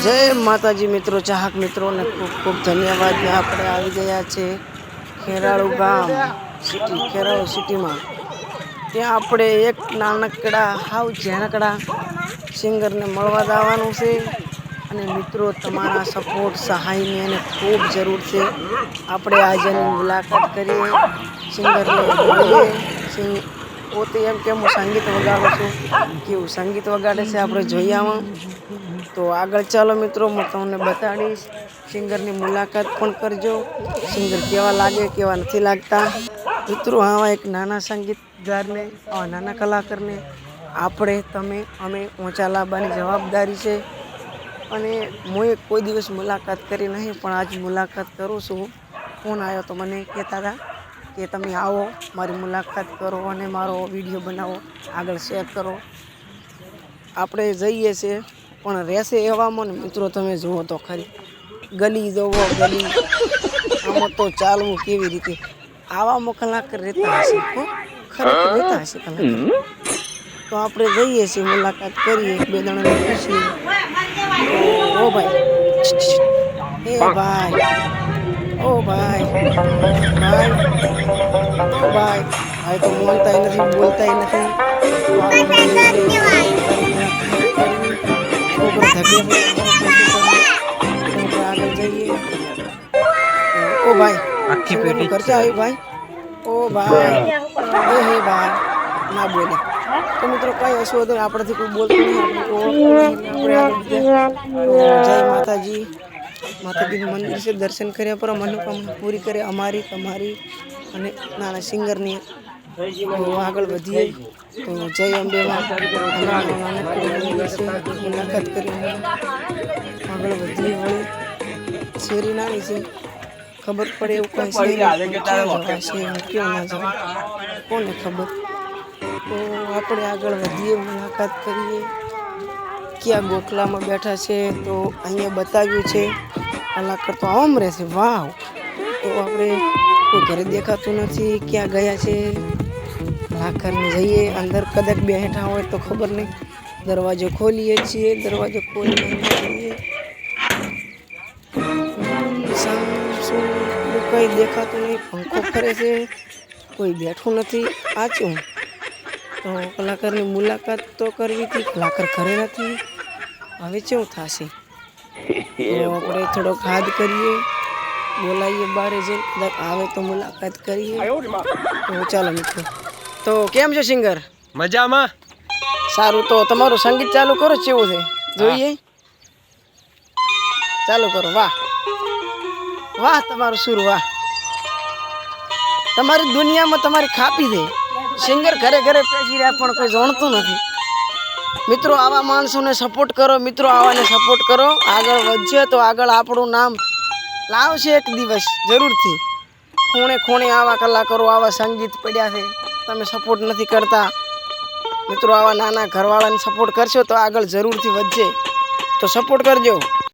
જય માતાજી મિત્રો, ચાહક મિત્રોને ખૂબ ખૂબ ધન્યવાદ. આપણે આવી ગયા છે ખેરાળુ ગામ સિટી, ખેરાળુ સિટીમાં. ત્યાં આપણે એક નાનકડા, હાવ નાનકડા સિંગરને મળવા જવાનું છે. અને મિત્રો, તમારા સપોર્ટ સહાયની એને ખૂબ જરૂર છે. આપણે આજે મુલાકાત કરીએ, સિંગરને સિંગ પોતે એમ કે હું સંગીત વગાડું છું કેવું સંગીત વગાડે છે આપણે જોઈએ આમાં તો આગળ ચાલો મિત્રો, હું તમને બતાડીશ. સિંગરની મુલાકાત પણ કરજો. સિંગર કેવા લાગે, કેવા નથી લાગતા. મિત્રો, આવા એક નાના સંગીતગારને, આવા નાના કલાકારને આપણે, તમે, અમે ઊંચા લાવવાની જવાબદારી છે. અને હું કોઈ દિવસ મુલાકાત કરી નહીં, પણ આજ મુલાકાત કરું છું. ફોન આવ્યો તો મને કહેતા હતા કે તમે આવો મારી મુલાકાત કરો અને મારો વીડિયો બનાવો આગળ શેર કરો. આપણે જઈએ છીએ પણ રહેશે એવામાં ને મિત્રો તમે જુઓ તો ખરી. ગલી જવો ગલી. આમાં તો ચાલવું કેવી રીતે? આવામાં કલાક રહેતા હશે ખરેખર રહેતા હશે કલાક તો આપણે જઈએ છીએ મુલાકાત કરીએ એક બે જણાને પૂછીએ. ઓ ભાઈ. એ ભાઈ. ઓ ભાઈ Bye. ઓ ભાઈ Ay, તો tayo na rin. નથી tayo na rin. આગળ જઈએ ઓ ભાઈ પેટી ખર્ચા આવી ભાઈ ઓ ભાઈ એ હે ભાઈ ના બોલે તો મિત્રો કઈ હશું હતું આપણાથી કોઈ બોલતું નહીં આપણે નહીં જય માતાજી માતાજીનું મંદિર છે દર્શન કર્યા પર મનોકામના પૂરી કરે અમારી તમારી અને નાના સિંગરની. તો આગળ વધીએ. તો જય અંબે માં અમારું નાનકડું મંદિર છે મુલાકાત કરી આગળ વધીએ વળી. શેરી નાની છે. ખબર પડે એવું કઈ જવાય છે ના કોને ખબર? તો આપણે આગળ વધીએ મુલાકાત કરીએ. ક્યાં ગોખલામાં બેઠા છે તો અહીંયા બતાવ્યું છે કલાકાર તો આમ રહેશે. વાવ! તો આપણે કોઈ ઘરે દેખાતું નથી, ક્યાં ગયા છે? કલાકારને જઈએ, અંદર કદાચ બેઠા હોય તો ખબર નહીં. દરવાજો ખોલીએ છીએ, દરવાજો સામ, શું, કંઈ દેખાતું નહીં, પંખો ફરે છે. કોઈ બેઠું નથી આચું તો કલાકારની મુલાકાત તો કરવી હતી કલાકાર ઘરે નથી. હવે કેવું થશે. તો આપણે થોડોક હાથ કરીએ બોલાવીએ બારે જઈને કદાચ આવે તો મુલાકાત કરીએ. તો ચાલો મિત્રો. તો કેમ છે સિંગર? મજામાં. સારું તો તમારું સંગીત ચાલુ કરો કેવું છે. જોઈએ. ચાલુ કરો વાહ. વાહ તમારું સુર વાહ. તમારી દુનિયામાં તમારી ખાપી દે સિંગર ઘરે ઘરે પેસી રહ્યા પણ કોઈ જાણતું નથી. મિત્રો, આવા માણસોને સપોર્ટ કરો, મિત્રો, આવાને સપોર્ટ કરો. આગળ વધશે તો આગળ આપણું નામ લાવશે એક દિવસ, જરૂરથી. ખૂણે ખૂણે આવા કલાકારો, આવા સંગીત પડ્યા છે. તમે સપોર્ટ નથી કરતા. મિત્રો, આવા નાના ઘરવાળાને સપોર્ટ કરશો તો આગળ જરૂરથી વધશે તો સપોર્ટ કરજો.